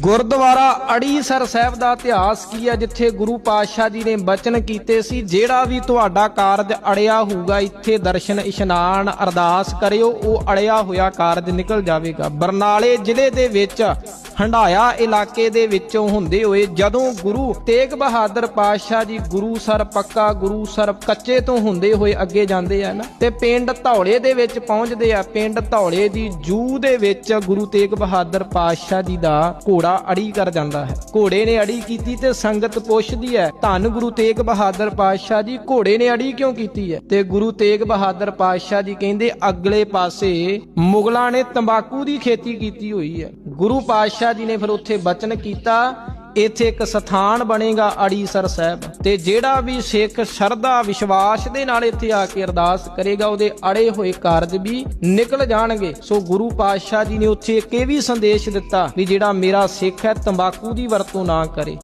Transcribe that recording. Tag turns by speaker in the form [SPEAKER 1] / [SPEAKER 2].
[SPEAKER 1] ਗੁਰਦੁਆਰਾ ਅੜੀਸਰ ਸਾਹਿਬ ਦਾ ਇਤਿਹਾਸ ਕੀ ਹੈ? ਜਿੱਥੇ ਗੁਰੂ ਪਾਤਸ਼ਾਹ ਜੀ ਨੇ ਬਚਨ ਕੀਤੇ ਸੀ, ਜਿਹੜਾ ਵੀ ਤੁਹਾਡਾ ਕਾਰਜ ਅੜਿਆ ਹੋਊਗਾ, ਇੱਥੇ ਦਰਸ਼ਨ, ਇਸ਼ਨਾਨ ਅਰਦਾਸ ਕਰਿਓ, ਉਹ ਅੜਿਆ ਹੋਇਆ ਕਾਰਜ ਨਿਕਲ ਜਾਵੇਗਾ। ਬਰਨਾਲੇ ਜ਼ਿਲ੍ਹੇ ਦੇ ਵਿੱਚ ਹੰਡਾਇਆ ਇਲਾਕੇ ਦੇ ਵਿੱਚੋਂ ਹੁੰਦੇ ਹੋਏ ਜਦੋਂ ਗੁਰੂ ਤੇਗ ਬਹਾਦਰ ਪਾਤਸ਼ਾਹ ਜੀ ਗੁਰੂ ਸਰ ਪੱਕਾ, ਗੁਰੂ ਸਰ ਕੱਚੇ ਤੋਂ ਹੁੰਦੇ ਹੋਏ ਅੱਗੇ ਜਾਂਦੇ ਆ ਨਾ, ਤੇ ਪਿੰਡ ਧੌਲੇ ਦੇ ਵਿੱਚ ਪਹੁੰਚਦੇ ਆ। ਪਿੰਡ ਧੌਲੇ ਦੀ ਜੂ ਦੇ ਵਿੱਚ ਗੁਰੂ ਤੇਗ ਬਹਾਦਰ ਪਾਤਸ਼ਾਹ ਜੀ ਦਾ ਘੋੜਾ ਅੜੀ ਕਰ ਜਾਂਦਾ ਹੈ। ਘੋੜੇ ਨੇ ਅੜੀ ਕੀਤੀ ਤੇ ਸੰਗਤ ਪੁੱਛਦੀ ਹੈ, ਧੰਨ ਗੁਰੂ ਤੇਗ ਬਹਾਦਰ ਪਾਤਸ਼ਾਹ ਜੀ, ਘੋੜੇ ਨੇ ਅੜੀ ਕਿਉਂ ਕੀਤੀ ਹੈ? ਤੇ ਗੁਰੂ ਤੇਗ ਬਹਾਦਰ ਪਾਤਸ਼ਾਹ ਜੀ ਕਹਿੰਦੇ, ਅਗਲੇ ਪਾਸੇ ਮੁਗਲਾਂ ਨੇ ਤੰਬਾਕੂ ਦੀ ਖੇਤੀ ਕੀਤੀ ਹੋਈ ਹੈ। ਗੁਰੂ ਪਾਤਸ਼ਾਹ ਜੀ ਨੇ ਫਿਰ ਉੱਥੇ ਬਚਨ ਕੀਤਾ। ਇੱਥੇ ਇੱਕ ਸਥਾਨ ਬਣੇਗਾ ਅੜੀਸਰ ਸਾਹਿਬ ਤੇ ਜਿਹੜਾ ਵੀ ਸਿੱਖ ਸ਼ਰਧਾ ਵਿਸ਼ਵਾਸ ਦੇ ਨਾਲ ਇੱਥੇ ਆ ਕੇ ਅਰਦਾਸ ਕਰੇਗਾ, ਉਹਦੇ ਅੜੇ ਹੋਏ ਕਾਰਜ ਵੀ ਨਿਕਲ ਜਾਣਗੇ। ਸੋ ਗੁਰੂ ਪਾਤਸ਼ਾਹ ਜੀ ਨੇ ਉੱਥੇ ਇੱਕ ਇਹ ਵੀ ਸੰਦੇਸ਼ ਦਿੱਤਾ ਵੀ ਜਿਹੜਾ ਮੇਰਾ ਸਿੱਖ ਹੈ, ਤੰਬਾਕੂ ਦੀ ਵਰਤੋਂ ਨਾ ਕਰੇ।